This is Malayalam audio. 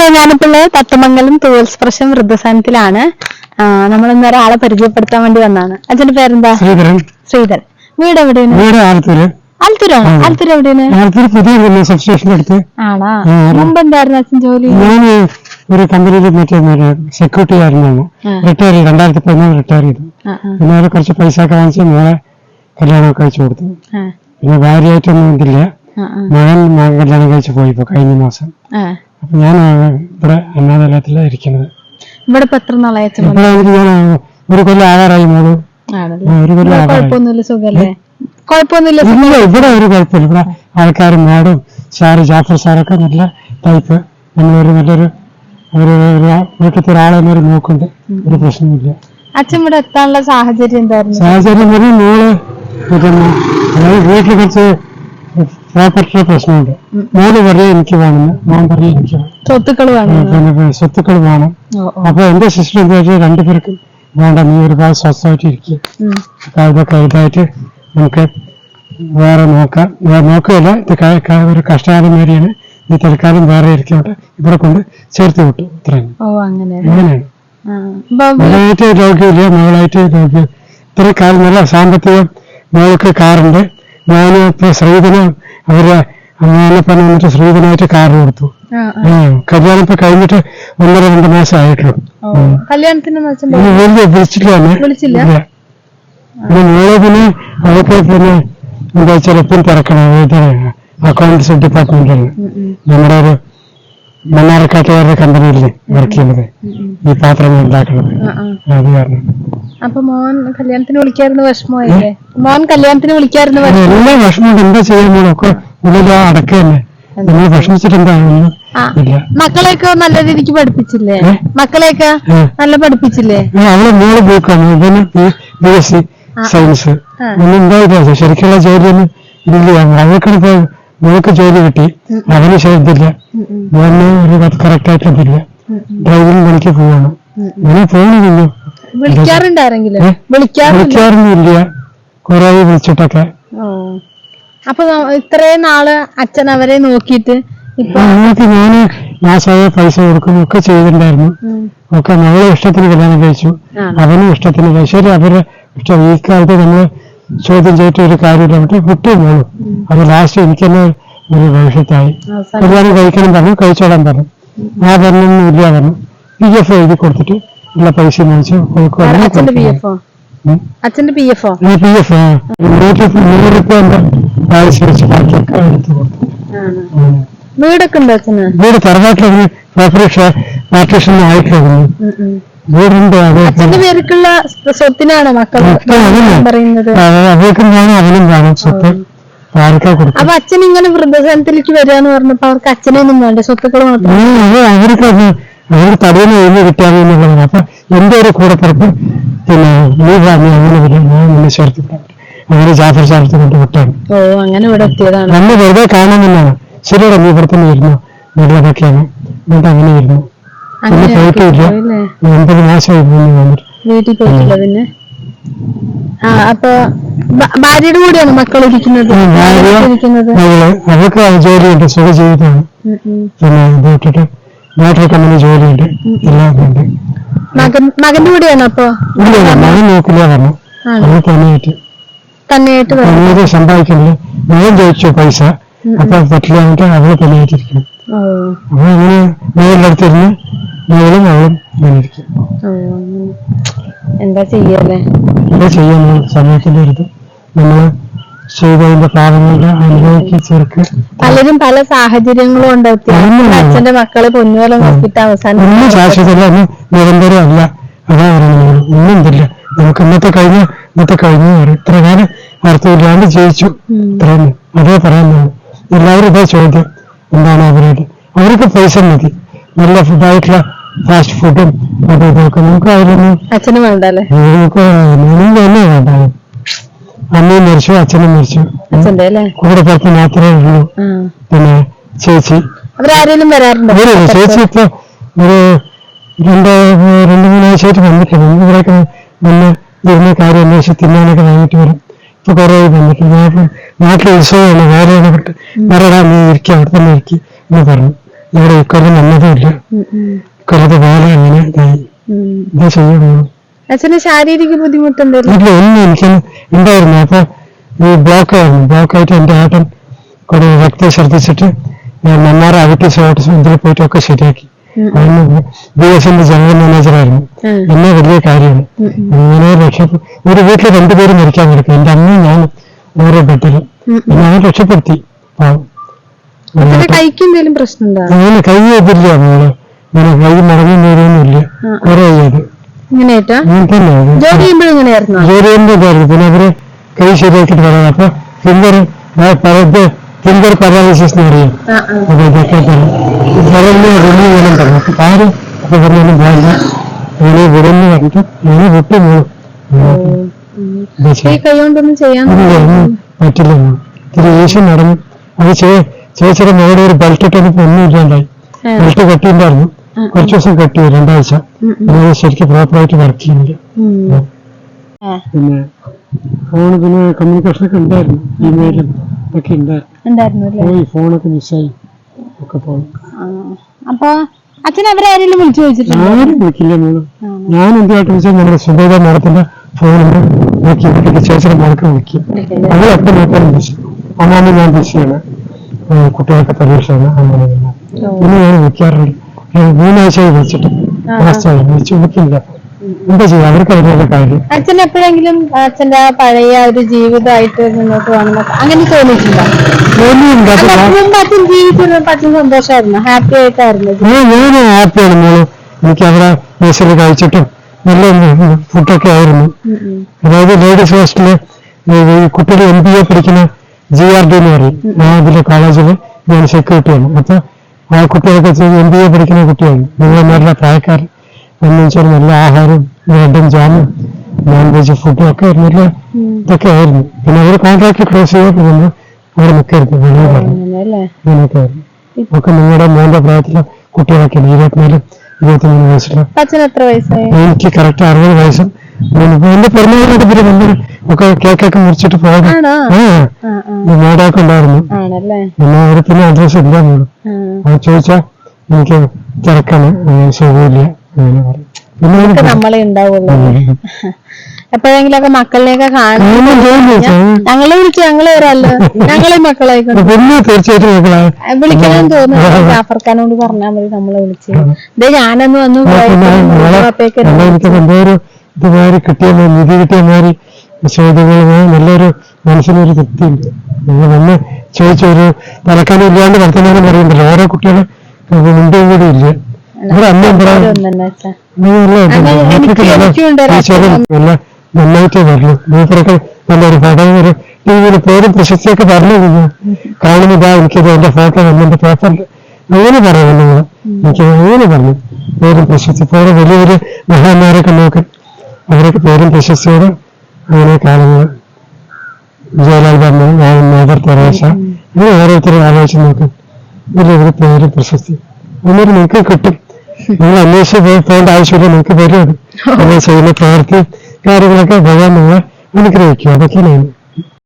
ഹലോ ഞാനിപ്പോൾ തത്തമംഗലം തൂവൽസ്പർശം വൃദ്ധസാനത്തിലാണ് നമ്മൾ ഇന്ന് ഒരാളെ പരിചയപ്പെടുത്താൻ വേണ്ടി വന്നാണ് അച്ഛന്റെ പേരെന്താ? ശ്രീധരൻ. ശ്രീധരൻ. വീട് എവിടെയാണ്? വീട് ആലത്തൂര്. ആലത്തൂരാണോ. ആലത്തൂർ എവിടെയാണ്? ആലത്തൂര് പുതിയ പിന്നെ സബ്സ്റ്റേഷന്റെ അടുത്ത്. ആണോ. മുമ്പ് എന്തായിരുന്നു അച്ഛൻ ജോലി? ഞാൻ ഒരു കമ്പനിയിൽ മറ്റേ സെക്യൂരിറ്റി ആയിരുന്നു റിട്ടയർ ചെയ്തു. രണ്ടായിരത്തി പതിനാല് റിട്ടയർ ചെയ്തു. പിന്നെ കുറച്ച് പൈസ ഒക്കെ വാങ്ങിച്ച് മോളെ കല്യാണമൊക്കെ കഴിച്ചു കൊടുത്തു. പിന്നെ ഭാര്യയായിട്ടൊന്നും ഇതില്ല. മകൻ മകൻ കല്യാണം കഴിച്ച് പോയി ഇപ്പൊ കഴിഞ്ഞ മാസം. അപ്പൊ ഞാനാണ് ഇവിടെ അനാഥാലയത്തിലാണ് ഇരിക്കുന്നത്. ഇവിടെ ഇപ്പൊ എത്ര നാളായി അച്ഛൻ വന്നിട്ട്? ഇപ്പോഴാണെങ്കിൽ ഞാൻ ഒരു കൊല്ലം ആകാറായി മോൾ. ആണല്ലേ? ആ, ഒരു കൊല്ലം ഇവിടെ ആകാറായി. കുഴപ്പമൊന്നുമില്ല സുഖല്ലേ? കുഴപ്പമൊന്നുമില്ല ഇല്ല ഇവിടെ ഒരു കുഴപ്പമില്ല. ഇവിടെ ആൾക്കാരും മാഡും സാറ് ജാഫർ സാറൊക്കെ നല്ല ടൈപ്പ്. നമ്മളൊരു നല്ലൊരു ഒരു ഒരു വീട്ടിലത്തെ ഒരാളെ ഒരു നോക്കുന്നുണ്ട്. ഒരു പ്രശ്നമില്ല അച്ഛൻ ഇവിടെ എത്താനുള്ള സാഹചര്യം എന്തായിരുന്നു? സാഹചര്യം പറഞ്ഞാൽ മോൾ അതായത് വീട്ടിൽ കുറച്ച് പ്രോപ്പർട്ടിയുടെ പ്രശ്നമുണ്ട്. മോന് പറയും എനിക്ക് വേണമെന്ന് മോൻ പറയും എനിക്ക് സ്വത്തുക്കൾ വേണം. സ്വത്തുക്കൾ വേണം. അപ്പൊ എന്റെ സിസ്റ്റർ എന്താ വെച്ചാൽ രണ്ടുപേർക്കും വേണ്ട. നീ ഒരുപാട് സ്വസ്ഥമായിട്ട് ഇരിക്കുക അപ്പൊ ഇതൊക്കെ ഇതായിട്ട് നമുക്ക് വേറെ നോക്കാം. നോക്കുകയില്ല ഇത് ഒരു കഷ്ടകാലം നേരിയാണ് നീ തൽക്കാലം വേറെ ഇരിക്കോട്ടെ. ഇവിടെ കൊണ്ട് ചേർത്ത് വിട്ടു. ഇത്രയാണ്. അങ്ങനെയാണ് മകളായിട്ട് രോഗിയില്ല മകളായിട്ട് രോഗ്യം ഇത്ര കാലം നല്ല സാമ്പത്തികം. മോൾക്ക് കാറുണ്ട്. ഞാൻ ഇപ്പൊ ശ്രീധന് അവർ അമ്മേനെ പറഞ്ഞ് വന്നിട്ട് ശ്രീധനായിട്ട് കാർ കൊടുത്തു. കല്യാണം ഇപ്പൊ കഴിഞ്ഞിട്ട് ഒന്നര രണ്ട് മാസം ആയിട്ടുള്ളൂ. കല്യാണത്തിന് വലിയ വിളിച്ചിട്ടില്ല മോളെ പിന്നെ അവർക്ക് പിന്നെ എന്താ എപ്പോഴും തിരക്കണം. അക്കൗണ്ട്സ് ഡിപ്പാർട്ട്മെന്റിൽ നമ്മുടെ ഒരു മണ്ണാർക്കാട്ടുകാരുടെ കമ്പനിയിൽ വർക്ക് ചെയ്യുന്നത്. ഈ പാത്രങ്ങൾ ഉണ്ടാക്കുന്നത്. അത് കാരണം. അപ്പൊ മോൻ കല്യാണത്തിന് വിളിക്കായിരുന്നു വിഷമമായില്ലേ? മോൻ കല്യാണത്തിന് വിളിക്കായിരുന്നു അത് വിഷമം. എല്ലാ ഭക്ഷണം എന്താ ചെയ്യാൻ മോളെ ഒക്കെ ഉള്ളിൽ അടക്ക തന്നെ നമ്മൾ ഭക്ഷണിച്ചിട്ട് ആ. ഇല്ല. മക്കളെയൊക്കെ നല്ല രീതിക്ക് പഠിപ്പിച്ചില്ലേ? മക്കളെയൊക്കെ നല്ല പഠിപ്പിച്ചില്ലേ? ആ, അവളെ മോൾ പോക്കാണ് ഇവന് ബി എസ് സി ആ. സയൻസ്. ഉണ്ടായില്ല ശരിക്കുള്ള ജോലി ഒന്നും അവൾക്കാണ് മോൾക്ക് ജോലി കിട്ടി. അവന് ചെയ്തില്ല. ഒരു കറക്റ്റ് ഉം, ഡ്രൈവിംഗ് പണിക്ക് പോവാണ്. ഇങ്ങനെ പോകണില്ല വിളിക്കാറുണ്ട് ആരെങ്കിലും? ഏ? വിളിക്കാറൊന്നുമില്ല കുറെ വിളിച്ചിട്ടൊക്കെ. അപ്പൊ ഇത്രയും നാൾ അച്ഛൻ അവരെ നോക്കിയിട്ട് ഞങ്ങൾക്ക് ഞാൻ മാസമായ പൈസ കൊടുക്കും ഒക്കെ ചെയ്തിട്ടുണ്ടായിരുന്നു. ഒക്കെ മകളെ ഇഷ്ടത്തിന് കല്യാണം കഴിച്ചു. അവനും ഇഷ്ടത്തിന് ശരി അവരുടെ ഇഷ്ടം ഈ കാലത്ത് നമ്മൾ ചോദ്യം ചെയ്തിട്ട് ഒരു കാര്യമില്ല. എന്നിട്ട് വിട്ടു പോകും അത് ലാസ്റ്റ് എനിക്ക് തന്നെ ഒരു ഭവിഷ്യത്തായി. കല്യാണം കഴിക്കണം പറഞ്ഞു കഴിച്ചോളാൻ പറഞ്ഞു. ആ പറഞ്ഞൊന്നും ഇല്ല പറഞ്ഞു. പി എഫ് എഴുതി കൊടുത്തിട്ട് ഉള്ള പൈസ മേടിച്ച് കൊടുക്കും അങ്ങനെ അച്ഛന്റെ പി കൊടുക്കും. എഫോ ഉം. അച്ഛന്റെ പി എഫോ ആ പി എഫ് നൂറ്റി നൂറ് രൂപ എന്റെ പാലിസി വെച്ച് ബാക്കിയൊക്കെ എടുത്ത് കൊടുത്തു ഉം. വീടൊക്കെ ഉണ്ടോ അച്ഛന്? വീട് തറവാട്ടിലൊന്ന് പാർട്ടീഷൻ പാർട്ടീഷൻ ആയിട്ടില്ല ഉം, ഉം. വീടുണ്ട് അത് അച്ഛന്റെ പേർക്കുള്ള സ്വത്തിനാണോ മക്കൾ ഇപ്പൊ അതന്നെ. പറയുന്നത്. അവർക്കും വേണം അവനും വേണം സ്വത്ത്. അപ്പൊ അച്ഛൻ ഇങ്ങനെ വൃദ്ധസനത്തിലേക്ക് വരികയെന്ന് പറഞ്ഞപ്പോ അവർക്ക് അച്ഛനൊന്നും വേണ്ട സ്വത്തുക്കൾ മാത്രം. അവർക്ക് അവർ തടയുന്ന എഴുതി കിട്ടാമോ എന്നുള്ളതാണ് അപ്പൊ എന്റെ ഒരു കൂടപ്പുറപ്പ് പിന്നെ നീ പറഞ്ഞു അങ്ങനെ വരും ഞാൻ നിന്നെ ചേർത്ത് അങ്ങനെ ജാഫർ കൊണ്ട് വിട്ടാണ് ഓ അങ്ങനെ ഇവിടെ എത്തിയതാണ്. നമ്മൾ വെറുതെ കാണാമെന്നാണ് ശരിയുടെ നീ ഇവിടെ തന്നെ ഇരുന്നു? നല്ലതൊക്കെയാണ് എന്നിട്ട് അങ്ങനെ ഇരുന്നു. പിന്നെ പോയിട്ടില്ല? ഒമ്പത് മാസമായി വന്നിട്ട് വീട്ടിൽ പോയിട്ടില്ല പിന്നെ? ആ അപ്പൊ ഭാര്യയുടെ കൂടെയാണ് മക്കൾ ഇരിക്കുന്നത്? അവർക്ക് ജോലിയുണ്ട് സുഖജീവിതമാണ്. പിന്നെ ഇത് വിട്ടിട്ട് മോട്ടോർ കമ്പനി ജോലിയുണ്ട് എല്ലാം ഉണ്ട് മകൻ മകന്റെ കൂടെയാണോ അപ്പൊ? ഇല്ല മകൻ നോക്കില്ല പറഞ്ഞു. ആണ്? അത് തന്നെയായിട്ട്. തന്നെയായിട്ട് വരും. തന്നെയായിട്ട് സമ്പാദിക്കുന്നില്ല മകൻ ചോദിച്ചു പൈസ. അപ്പൊ പറ്റില്ല എന്നിട്ട് അവൾ തന്നെയായിട്ടിരിക്കണം അപ്പൊ അങ്ങനെ മകളുടെ അടുത്തിരുന്ന് മകളും അവളും. എന്താ ചെയ്യല്ലേ? എന്താ ചെയ്യാൻ സമയത്തിന്റെ അടുത്ത് നമ്മൾ ചെയ്തതിന്റെ പാവങ്ങളുടെ അനുഭവിക്ക് ചേർക്ക് പലരും പല സാഹചര്യങ്ങളും ഉണ്ട്. അച്ഛന്റെ മക്കൾ പൊന്നുപോലെ നോക്കിട്ട് അവസാനം ഒന്നും ശാശ്വതമല്ല. ഒന്നും അതാ പറയുന്നത്. ഒന്നും ഇതില്ല നമുക്ക് ഇന്നത്തെ കഴിഞ്ഞ. ഇന്നത്തെ കഴിഞ്ഞു ഇത്ര കാലം വാർത്തയില്ലാണ്ട് ജയിച്ചു. ഇത്രയും അതേ പറയാൻ എല്ലാവരും ഇതേ ചോദ്യം. എന്താണ് അവരോട്? അവർക്ക് പൈസ മതി. നല്ല ഫുഡായിട്ടുള്ള ഫാസ്റ്റ് ഫുഡും അതും ഇതൊക്കെ നമുക്ക് അവരൊന്നും അച്ഛനും വേണ്ടല്ലേ? നമുക്ക് തന്നെ വേണ്ട. അമ്മയും മരിച്ചു അച്ഛനും മരിച്ചു. കൂടെ പുറത്ത് മാത്രമേ ഉള്ളൂ. പിന്നെ ചേച്ചി. വരാറുണ്ട്? ചേച്ചി ഇപ്പൊ ഒരു രണ്ട് രണ്ട് മൂന്നാഴ്ചയായിട്ട് വന്നിട്ടില്ല. ഇവിടെയൊക്കെ വന്ന് ഇരുന്ന കാര്യം അന്വേഷിച്ച് തിന്നാനൊക്കെ വാങ്ങിട്ട് വരും. ഇപ്പൊ കുറെ വന്നിട്ടില്ല. ഞാൻ ഇപ്പൊ നാട്ടിലെ ഉത്സവമാണ്. വേറെ ഇടപെട്ട് വേറെ നീ ഇരിക്കുക അവിടെ തന്നെ ഇരിക്കുക എന്ന് പറഞ്ഞു. ഇവിടെ ഇക്കൊല്ലം വന്നതുമില്ല ഇക്കൊല്ലത്തെ വേല അങ്ങനെ എന്താ ചെയ്യുന്നു അച്ഛന് ശാരീരിക ബുദ്ധിമുട്ടുണ്ട് എന്തെങ്കിലും? ഇല്ല ഒന്നും എനിക്ക് ഉണ്ടായിരുന്നു. അപ്പൊ ഈ ബ്ലോക്ക് ആയിരുന്നു ബ്ലോക്ക് ആയിട്ട് എന്റെ ആട്ടൻ കുറെ വ്യക്തി ശ്രദ്ധിച്ചിട്ട് ഞാൻ മണ്ണാറ അകറ്റി സോട്ട് ഇതിൽ പോയിട്ടൊക്കെ ശരിയാക്കി. ബി എസ് എന്റെ ജനറൽ മാനേജറായിരുന്നു എന്നെ വലിയ കാര്യമാണ്. അങ്ങനെ രക്ഷപ്പെട്ടു ഒരു വീട്ടിൽ രണ്ടുപേരും മരിക്കാൻ കിടക്കും. എന്റെ അമ്മയും ഞാനും ഓരോ ബെഡിലും ഞാൻ രക്ഷപ്പെടുത്തി. പ്രശ്നം അച്ഛന്റെ കൈക്ക് എന്തെങ്കിലും പ്രശ്നമുണ്ടോ അങ്ങനെ കൈ എതിരില്ല നമ്മൾ ഇങ്ങനെ കൈ മടങ്ങി നേരൊന്നുമില്ല കുറെ ചെയ്ത് ഇങ്ങനെയായിട്ടാ? അങ്ങനെ തന്നെ അത്. ജോലി ചെയ്യുമ്പോഴും ഇങ്ങനെയായിരുന്നോ? ജോലിന്റെ ഇതായിരുന്നു. പിന്നെ അവർ കൈ ശരിയാക്കിട്ട് പറയാം അപ്പൊ ഫിംഗർ ഇത് ഫിംഗർ പാരാലിസിസ് എന്ന് പറയും. ആ ആ. അപ്പൊ ഇതൊക്കെ വിരലിന് റിമൂവ് ചെയ്യണം പറഞ്ഞു. അപ്പൊ കാര്യം അപ്പൊ പറഞ്ഞു വേണ്ട അങ്ങനെ വിരലിന് പറഞ്ഞിട്ട് അങ്ങനെ വിട്ടു പോകും ഈ കൈ കൊണ്ടൊന്നും ചെയ്യാൻ പറ്റില്ല. മോൾ. യേശു നടന്നു. അത് ചേച്ചിയുടെ മോടെ ഒരു ബെൽറ്റ് ഇട്ടൊന്നും ഒന്നും ഇല്ലാണ്ടായി. ബെൽറ്റ് കട്ടിണ്ടായിരുന്നു കുറച്ചു ദിവസം കെട്ടി രണ്ടാഴ്ച. അത് ശരിക്കും പ്രോപ്പറായിട്ട് വർക്ക് ചെയ്യുന്നില്ല പിന്നെ ഫോൺ പിന്നെ കമ്മ്യൂണിക്കേഷൻ ഒക്കെ ഉണ്ടായിരുന്നു. ഇമെയിലും ഒക്കെ ഉണ്ടായിരുന്നു. പോയി ഫോണൊക്കെ മിസ്സായി ഒക്കെ പോയി. അപ്പൊ അച്ഛൻ അവരാരെങ്കിലും വിളിച്ചു ചോദിച്ചിട്ടുണ്ടോ? ആരും വിളിക്കില്ല മോൾ. ഞാൻ എന്തുമായിട്ട് വെച്ചാൽ നമ്മുടെ സുബേദ മാഡത്തിന്റെ ഫോണിൽ നോക്കി ചേച്ചിയുടെ മോൾക്ക് വിളിക്കും. അവരൊക്കെ നോക്കാൻ ബിസി അമ്മാമ ഞാൻ ബിസിയാണ് കുട്ടികൾക്ക് പരീക്ഷയാണ്. അങ്ങനെ. പിന്നെ ഞാൻ വിളിക്കാറുണ്ട്. മൂന്നാഴ്ചയായി വിളിച്ചിട്ട്. അവസ്ഥയായി എന്താ അവർക്ക് അതിനുള്ള കാര്യം. അച്ഛൻ എപ്പോഴെങ്കിലും അച്ഛന്റെ ആ പഴയ ഒരു ജീവിതമായിട്ട് മുന്നോട്ട് പോകണം അങ്ങനെ തോന്നിയിട്ടില്ല ജോലിയുണ്ട് അല്ല, അപ്പൊ മുമ്പ് അച്ഛൻ ജീവിച്ചിരുന്നപ്പോ അച്ഛൻ സന്തോഷമായിരുന്നു. ഹാപ്പി ആയിട്ടായിരുന്നു. ഞാൻ ഹാപ്പിയാണ് മോൾ. എനിക്ക് അവിടെ മെസ്സിൽ കഴിച്ചിട്ടും നല്ല ഫുഡൊക്കെ ആയിരുന്നു. അതായത് ലേഡീസ് ഹോസ്റ്റലിൽ കുട്ടികൾ എം ബി എ പഠിക്കുന്ന ജി ആർ ഡി എന്ന് പറയും. ഞാൻ അതിലെ കോളേജിൽ ഞാൻ സെക്യൂരിറ്റിയാണ് അപ്പൊ ആ കുട്ടികൾക്ക് എം ബി എ പഠിക്കുന്ന കുട്ടിയാണ് നിങ്ങളമാരുടെ പ്രായക്കാർ എന്ന് വെച്ചാൽ നല്ല ആഹാരം ബ്രെഡും ജാമും നോൺ വെജ് ഫുഡും ഒക്കെ നല്ല. ഇതൊക്കെ ആയിരുന്നു. പിന്നെ അവർ കോൺട്രാക്ട് ക്ലോസ് ചെയ്തപ്പോൾ നമ്മൾ അവിടെ നിൽക്കരുത് ആയിരുന്നു. ഒക്കെ നിങ്ങളുടെ മോന്റെ പ്രായത്തിലെ കുട്ടികളൊക്കെ ഇരുപത്തിനാല് ഇരുപത്തിമൂന്ന് വയസ്സിലാണ് എനിക്ക് കറക്റ്റ് അറുപത് വയസ്സും. എന്റെ പിറന്നാളിനൊക്കെ പിന്നെ വന്ന് ഒക്കെ കേക്കൊക്കെ മുറിച്ചിട്ട് നാടൊക്കെ ഉണ്ടായിരുന്നു. പിന്നെ അഡ്രസ് ഇല്ല. അത് ചോദിച്ചാ എനിക്ക് തിരക്കാണ് സുഖമില്ല അങ്ങനെ പറയും പിന്നെ നമ്മളെ ഉണ്ടാവുള്ളൂ. മക്കളിനെയൊക്കെ തോന്നുന്നു. ഞങ്ങളെ വിളിച്ചു ഞങ്ങളെ വരാല്ലോ ഞങ്ങളെ മക്കളായിക്കോട്ടെ വിളിക്കണം തോന്നുന്നു. ജാഫർഖാനോട് പറഞ്ഞാൽ മതി നമ്മളെ വിളിച്ച്. ഇതേ ഞാനന്ന് വന്നു കിട്ടിയ നിധി കിട്ടിയ മാതിരി ചോദ്യങ്ങളുമായി നല്ലൊരു മനസ്സിനൊരു തൃപ്തിയുണ്ട്. നിങ്ങൾ വന്ന് ചോദിച്ചൊരു തലക്കാലം ഇല്ലാണ്ട് വർത്തമാനം പറയുന്നുണ്ടല്ലോ. ഓരോ കുട്ടികളും മുണ്ടും കൂടി ഇല്ല. ഇവിടെ അമ്മ നല്ല ഒരു നന്നായിട്ടേ വരുള്ളൂ മൂപ്പരൊക്കെ നല്ലൊരു പടം ഒരു ടി വിയിൽ പേരും പ്രശസ്തിയൊക്കെ പറഞ്ഞു കഴിഞ്ഞു. കാണുന്നതാ എനിക്കത് എന്റെ ഫോട്ടോ വന്നെന്റെ പേപ്പറിൽ. അങ്ങനെ പറയുന്നു നിങ്ങൾ എനിക്ക് അങ്ങനെ പറഞ്ഞു. പേരും പ്രശസ്തി. പോലെ വലിയ വലിയ മഹാന്മാരൊക്കെ നോക്കി. അവരൊക്കെ പേരും പ്രശസ്തിയോടെ അങ്ങനെ കാലങ്ങൾ ജയലാൽ ബാബു മദർ തെരേസ അങ്ങനെ ഓരോരുത്തരും ആലോചിച്ച് നോക്ക്. വലിയ പേര് പേരും പ്രശസ്തി. അങ്ങനെ നിങ്ങൾക്ക് കിട്ടും. നിങ്ങൾ അന്വേഷിച്ച് പോയി പോകേണ്ട ആവശ്യമില്ല നിങ്ങൾക്ക് വരും. അത് നിങ്ങൾ ചെയ്യുന്ന പ്രവൃത്തി കാര്യങ്ങളൊക്കെ ഭഗവാൻ നിങ്ങളെ അനുഗ്രഹിക്കും. അതൊക്കെയാണ്.